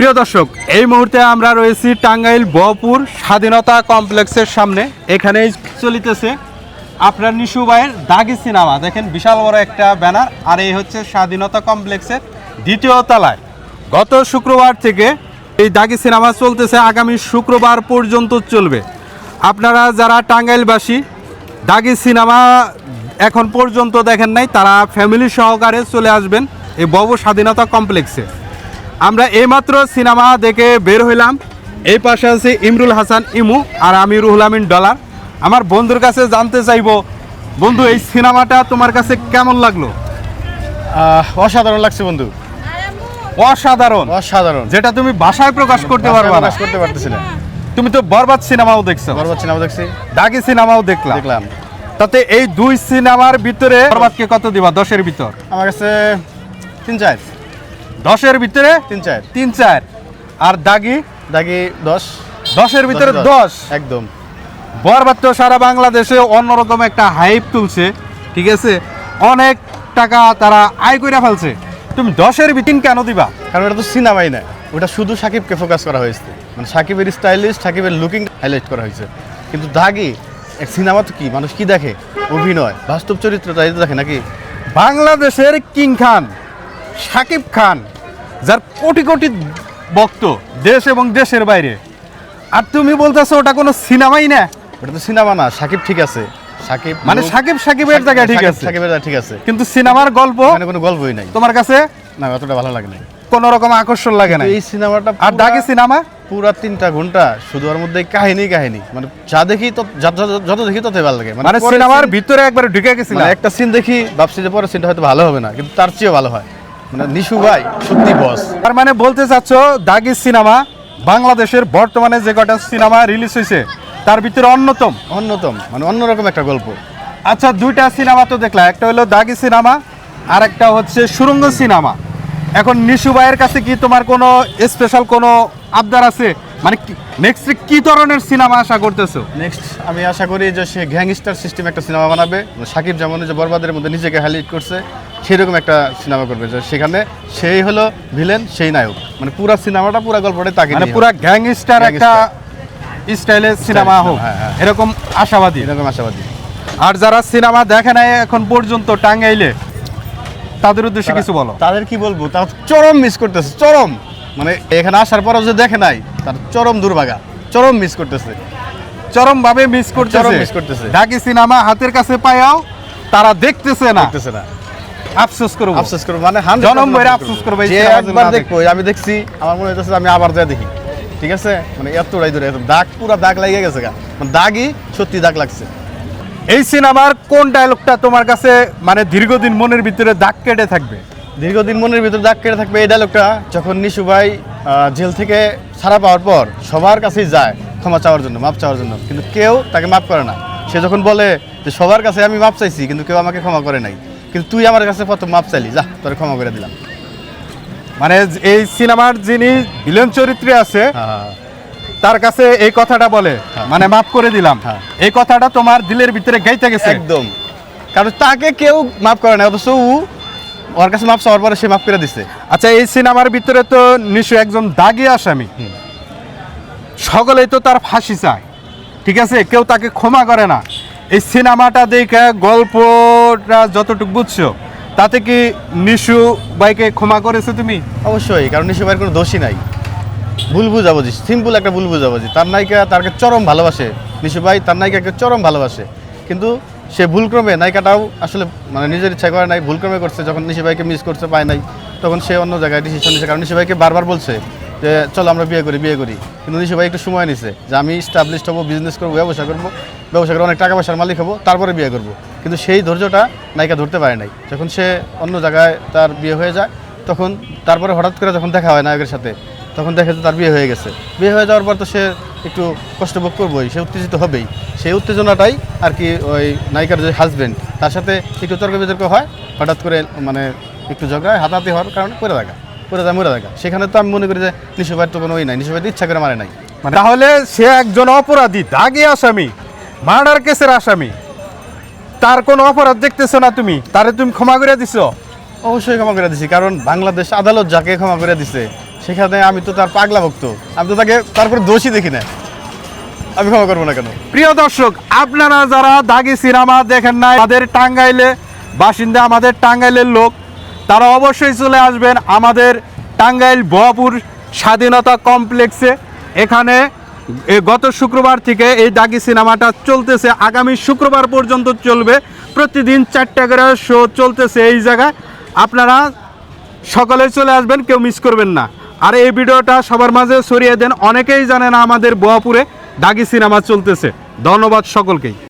প্রিয় দর্শক, এই মুহূর্তে আমরা রয়েছি টাঙ্গাইল বহপুর স্বাধীনতা কমপ্লেক্সের সামনে। এখানেই চলিতেছে আপনার নিশু ভাইয়ের দাগি সিনেমা। দেখেন, বিশাল বড় একটা ব্যানার, আর এই হচ্ছে স্বাধীনতা কমপ্লেক্সের দ্বিতীয় তলায়। গত শুক্রবার থেকে এই দাগি সিনেমা চলতেছে, আগামী শুক্রবার পর্যন্ত চলবে। আপনারা যারা টাঙ্গাইলবাসী, দাগি সিনেমা এখন পর্যন্ত দেখেন নাই, তারা ফ্যামিলি সহকারে চলে আসবেন এই বব স্বাধীনতা কমপ্লেক্সে। আমরা এইমাত্র সিনেমা দেখে বের হইলাম। এই পাশে আছে ইমরুল হাসান ইমু আর আমি রুহুল আমিন ডলার। আমার বন্ধুর কাছে জানতে চাইব বন্ধু এই সিনেমাটা তোমার কাছে কেমন লাগল? অসাধারণ লাগছে বন্ধু। অসাধারণ। অসাধারণ। যেটা তুমি ভাষায় প্রকাশ করতে পারবে প্রকাশ করতে পারতেছি না। তুমি তো বরবাদ সিনেমাও দেখছ। বরবাদ সিনেমা দেখছি। দাগি সিনেমাও দেখলাম। দেখলাম। তাতে এই দুই সিনেমার ভিতরে বরবাদকে কত দিবা? দশের ভিতর। আমার কাছে তিন চার। দশের ভিতরে তিন চার। তিন চার। আর দাগি? দাগি দশ। দশের ভিতরে দশ, একদম। বরবাদ তো সারা বাংলাদেশে অন্যরকম একটা হাইপ তুলছে ঠিক আছে? অনেক টাকা তারা আয় করে ফেলছে। তুমি দশের বিতিন কেন দিবা? কারণ এটা তো সিনেমাই না। ওটা শুধু সাকিবকে ফোকাস করা হয়েছে। মানে সাকিবের স্টাইলিশ সাকিবের লুকিং হাইলাইট করা হয়েছে। কিন্তু দাগি এক সিনেমা তো কি? মানুষ কি দেখে? অভিনয়। বাস্তব চরিত্রটা তো দেখে নাকি? বাংলাদেশের কিং খান। সাকিব খান যার কোটি কোটি ভক্ত দেশ এবং দেশের বাইরে। আর তুমি বলতেছো ওটা কোনো সিনেমাই না? ওটা তো সিনেমা না সাকিব ঠিক আছে। সাকিব মানে সাকিব সাকিবের জায়গায় ঠিক আছে। সাকিবের জায়গায় ঠিক আছে। কিন্তু সিনেমার গল্প এখানে কোনো গল্পই নাই। তোমার কাছে না অতটা ভালো লাগে না কোন রকম আকর্ষণ লাগে না এই সিনেমাটা আর দাগি সিনেমা? পুরা তিনটা ঘণ্টা শুধু ওর মধ্যে কাহিনী কাহিনী। মানে যা দেখি তো যত দেখি ততই ভালো লাগে। মানে সিনেমার ভিতরে একবারে ঢুকে গেছিলাম মানে একটা সিন দেখি ভাবছি যে পরের সিনটা হয়তো ভালো হবে না কিন্তু তার চেয়েও ভালো হয়। মানে নিশু ভাই সত্যি বস তার মানে বলতে চাচ্ছ দাগি সিনেমা বাংলাদেশের বর্তমানে যে কটা সিনেমা রিলিজ হয়েছে তার ভিতরে অন্যতম। অন্যতম মানে অন্যরকম একটা গল্প। আচ্ছা দুইটা সিনেমা তো দেখলাম একটা হলো দাগি সিনেমা আর একটা হচ্ছে সুরঙ্গ সিনেমা। এখন নিশু ভাইয়ের কাছে কি তোমার কোনো স্পেশাল কোনো আবদার আছে? মানে নেক্সট কি ধরনের সিনেমা আশা করতেছো? নেক্সট আমি আশা করি যে সে গ্যাংস্টার সিস্টেম একটা সিনেমা বানাবে। সাকিব যেমন যে বরবাদের মধ্যে নিজেকে হাইলাইট করছে সেরকম একটা সিনেমা করবে। যে সেখানে সেই হলো ভিলেন সেই নায়ক। মানে পুরো সিনেমাটা পুরো গল্পটাই তাকে মানে পুরা গ্যাংস্টার একটা স্টাইলের সিনেমা হোক। হ্যাঁ, হ্যাঁ। এরকম আশাবাদী। এরকম আশাবাদী। আর যারা সিনেমা দেখে নাই এখন পর্যন্ত টাঙ্গাইলে তাদের উদ্দেশ্যে কিছু বলো। তাদের কি বলব? তার চরম মিস করতেছে চরম। মানে এখানে আসার পরও যে দেখে নাই তার চরম দুর্ভাগা চরম মিস করতেছে। চরম ভাবে মিস করতেছে। চরম miss করতেছে। ঢাকি সিনেমা হাতের কাছে পায়াও তারা দেখতেছে না। দেখতেছে না। আফসোস করব। আফসোস করব মানে 100% জনম ভরে আফসোস করব। এই যে একবার দেখব আমি দেখছি আমার মনে হইতেছে আমি আবার যা দেখি। ঠিক আছে? মানে এতটাই দূরে এত দাগ পুরো দাগ লাগিয়ে গেছে গা। মানে দাগই সত্যি দাগ লাগছে। এই সিনেমার কোন ডায়লগটা তোমার কাছে মানে দীর্ঘদিন মনের ভিতরে দাগ কেটে থাকবে? দীর্ঘদিন মনের ভিতর দাগ কেটে থাকবে এই ডায়লগটা যখন নিশু ভাই জেল থেকে ছাড়া পাওয়ার পর সবার কাছেই যায় ক্ষমা চাওয়ার জন্য মাপ চাওয়ার জন্য। কিন্তু কেউ তাকে মাপ করে না। সে যখন বলে যে সবার কাছে আমি মাপ চাইছি কিন্তু কেউ আমাকে ক্ষমা করে নাই। কিন্তু তুই আমার কাছে প্রথম মাপ চাইলি যা তোর ক্ষমা করে দিলাম। মানে এই সিনেমার যিনি ভিলেন চরিত্রে আছে হ্যাঁ। তার কাছে এই কথাটা বলে হ্যাঁ। মানে মাফ করে দিলাম। হ্যাঁ। এই কথাটা তোমার দিলের ভিতরে গাইতে গেছে। একদম। কারণ তাকে কেউ মাফ করে না অথচ ও ওর কাছে মাপ চাওয়ার পরে সে মাফ করে দিছে। আচ্ছা এই সিনেমার ভিতরে তো নিশ্চয় একজন দাগি আসামি সকলেই তো তার ফাঁসি চায়। ঠিক আছে? কেউ তাকে ক্ষমা করে না। এই সিনেমাটা দেখে গল্পটা যতটুকু বুঝছ তাতে কি নিশু বাইকে ক্ষমা করেছ তুমি? অবশ্যই কারণ নিশু ভাইয়ের কোনো দোষই নাই। ভুল বুঝাবুঝি সিম্পল একটা ভুল তার নায়িকা তারকে চরম ভালোবাসে, নিশু ভাই, তার নায়িকাকে চরম ভালোবাসে। কিন্তু সে ভুলক্রমে নায়িকাটাও আসলে মানে নিজের ইচ্ছা করে নাই, ভুলক্রমে করছে, যখন নিশু ভাইকে মিস করতে পায় নাই, তখন সে অন্য জায়গায় ডিসিশন নিছে। কারণ নিশু ভাইকে বারবার বলছে যে, চলো আমরা বিয়ে করি বিয়ে করি। কিন্তু নিশু ভাই একটু সময় নিছে যে, আমি স্টাবলিশ হব বিজনেস করব, ব্যবসা করব, ব্যবসা করে অনেক টাকা পয়সার মালিক হব, তারপরে বিয়ে করব। কিন্তু সেই ধৈর্যটা নায়িকা ধরতে পারে নাই। যখন সে অন্য জায়গায় তার বিয়ে হয়ে যায়, তখন তারপরে হঠাৎ করে যখন দেখা হয় নায়কের সাথে তখন দেখে যে তার বিয়ে হয়ে গেছে। বিয়ে হয়ে যাওয়ার পর তো সে একটু কষ্ট ভোগ করবোই সে উত্তেজিত হবেই। সেই উত্তেজনাটাই আর কি ওই নায়িকার যে হাজবেন্ড তার সাথে একটু তর্ক বিতর্ক হয় হঠাৎ করে মানে একটু ঝগড়ায় হাতাহাতি হওয়ার কারণে পড়ে থাকা পড়ে যায় মরে থাকা। সেখানে তো আমি মনে করি যে নিশুভাইয়ের তো কোনো ওই নাই নিশুভাই ইচ্ছা করে মারে নাই। মানে তাহলে সে একজন অপরাধী দাগি আসামি মার্ডার কেসের আসামি। তার কোনো অপরাধ দেখতেছো না তুমি? তারে তুমি ক্ষমা করে দিছো? অবশ্যই ক্ষমা করে দিছি কারণ বাংলাদেশ আদালত যাকে ক্ষমা করে দিছে সেখানে আমি তো তার পাগলা ভক্ত আমি তো তাকে তারপরে দোষী দেখি না আমি ক্ষমা করব না কেন? প্রিয় দর্শক, আপনারা যারা দাগি সিনেমা দেখেন না আমাদের টাঙ্গাইলে বাসিন্দা, আমাদের টাঙ্গাইলের লোক, তারা অবশ্যই চলে আসবেন আমাদের টাঙ্গাইল বহপুর স্বাধীনতা কমপ্লেক্সে। এখানে গত শুক্রবার থেকে এই দাগি সিনেমাটা চলতেছে। আগামী শুক্রবার পর্যন্ত চলবে। প্রতিদিন চারটা করে শো চলতেছে এই জায়গায়। আপনারা সকলে চলে আসবেন, কেউ মিস করবেন না। আর এই ভিডিওটা সবার মাঝে সরিয়ে দেন। অনেকেই জানে না আমাদের বোয়াপুরে দাগি সিনেমা চলতেছে। ধন্যবাদ সকলকেই।